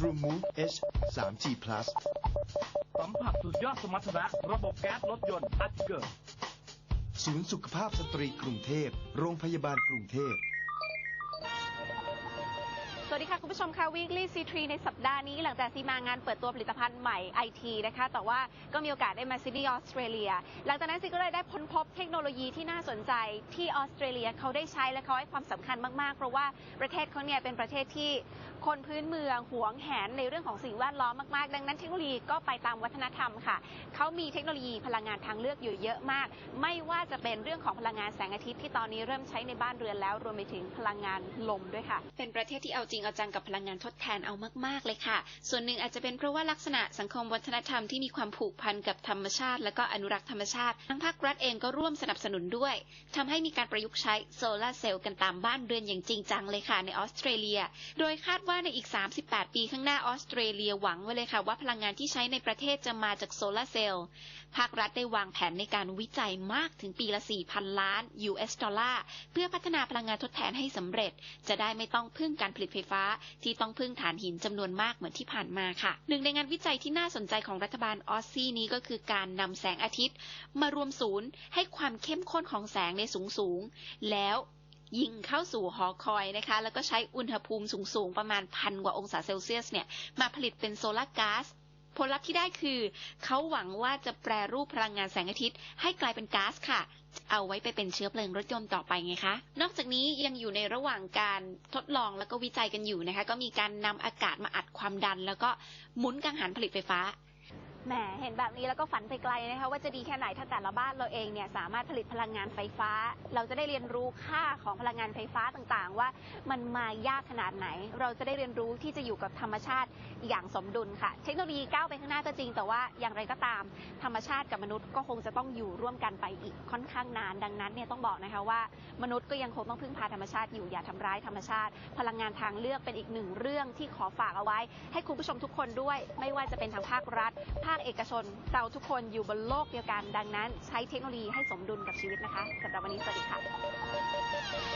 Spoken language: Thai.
True Move H 3G Plus สัมผัสสุดยอดสมรรถนะ ระบบแก๊สรถยนต์อัตเกิร์ศูนย์สุขภาพสตรีกรุงเทพ โรงพยาบาลกรุงเทพ สวัสดีค่ะ คุณผู้ชมค่ะ Weekly C3 ในสัปดาห์นี้ หลังจากซีมางานเปิดตัวผลิตภัณฑ์ใหม่ IT นะคะ แต่ว่าก็มีโอกาสได้มาซิดนีย์ออสเตรเลีย หลังจากนั้นซีก็เลยได้พ้นพบเทคโนโลยีที่น่าสนใจที่ออสเตรเลียเขาได้ใช้และเขาให้ความสำคัญมาก ๆ เพราะว่าประเทศเขาเนี่ยเป็นประเทศที่คนพื้นเมืองหวงแหนในเรื่องของสิ่งแวดล้อมมาก ๆ ดังนั้นเทคโนโลยีก็ไปตามวัฒนธรรมค่ะ เขามีเทคโนโลยีพลังงานทางเลือกอยู่เยอะมาก ไม่ว่าจะเป็นเรื่องของพลังงานแสงอาทิตย์ที่ตอนนี้เริ่มใช้ในบ้านเรือนแล้ว รวมไปถึงพลังงานลมด้วยค่ะ เป็นประเทศที่เอาจริงเอาจังกับพลังงานทดแทนเอามาก ๆ เลยค่ะ ส่วนหนึ่งอาจจะเป็นเพราะว่าลักษณะสังคมวัฒนธรรมที่มีความผูกพันกับธรรมชาติ และก็อนุรักษ์ธรรมชาติ ทั้งภาครัฐเองก็ร่วมสนับสนุนด้วยทำให้มีการประยุกต์ใช้โซลาร์เซลล์กันตามบ้านเรือนอย่างจริงจังเลยค่ะในออสเตรเลีย โดยคาดว่าในอีก 38 ปีข้างหน้าออสเตรเลียหวังไว้เลยค่ะว่าพลังงานที่ใช้ในประเทศจะมาจากโซลาร์เซลล์ภาครัฐได้วางแผนในการวิจัยมากถึงปีละ 4,000 ล้าน US ดอลลาร์เพื่อพัฒนาพลังงานทดแทนให้สำเร็จ จะได้ไม่ต้องพึ่งการผลิตไฟฟ้า ที่ต้องพึ่งฐานหินจำนวนมากเหมือนที่ผ่านมาค่ะ หนึ่งในงานวิจัยที่น่าสนใจของรัฐบาลออสซี่นี้ก็คือการนำแสงอาทิตย์ มารวมศูนย์ให้ความเข้มข้นของแสงในสูงสูงแล้วยิงเข้าสู่หอคอยนะคะ แล้วก็ใช้อุณหภูมิสูง ๆ ประมาณพันกว่าองศาเซลเซียสเนี่ย มาผลิตเป็นโซลาร์ก๊าซ ผลลัพธ์ที่ได้คือ เขาหวังว่าจะแปรรูปพลังงานแสงอาทิตย์ ให้กลายเป็นก๊าซค่ะ เอาไว้ไปเป็นเชื้อเพลิงรถยนต์ต่อไปไงคะ นอกจากนี้ยังอยู่ในระหว่างการทดลองแล้วก็วิจัยกันอยู่นะคะ ก็มีการนำอากาศมาอัดความดัน แล้วก็หมุนกังหันผลิตไฟฟ้า แหมเห็นแบบนี้แล้วก็ฝันไปไกลนะคะว่าจะดีแค่ไหนถ้าแต่ละบ้านเราเองเนี่ยสามารถผลิตพลังงานไฟฟ้า เราจะได้เรียนรู้ค่าของพลังงานไฟฟ้าต่างๆ ว่ามันมายากขนาดไหน เราจะได้เรียนรู้ที่จะอยู่กับธรรมชาติอย่างสมดุลค่ะ เทคโนโลยีก้าวไปข้างหน้าก็จริง แต่ว่าอย่างไรก็ตาม ธรรมชาติกับมนุษย์ก็คงจะต้องอยู่ร่วมกันไปอีกค่อนข้างนาน ดังนั้นเนี่ยต้องบอกนะคะว่ามนุษย์ก็ยังคงต้องพึ่งพาธรรมชาติอยู่อย่าทำร้ายธรรมชาติ พลังงานทางเลือกเป็นอีกหนึ่งเรื่องที่ขอฝากเอาไว้ ให้คุณผู้ชมทุกคนด้วย ไม่ว่าจะเป็นทางภาครัฐภาคเอกชน เราทุกคนอยู่บนโลกเดียวกัน ดังนั้น ใช้เทคโนโลยีให้สมดุลกับชีวิตนะคะสำหรับวันนี้สวัสดีค่ะ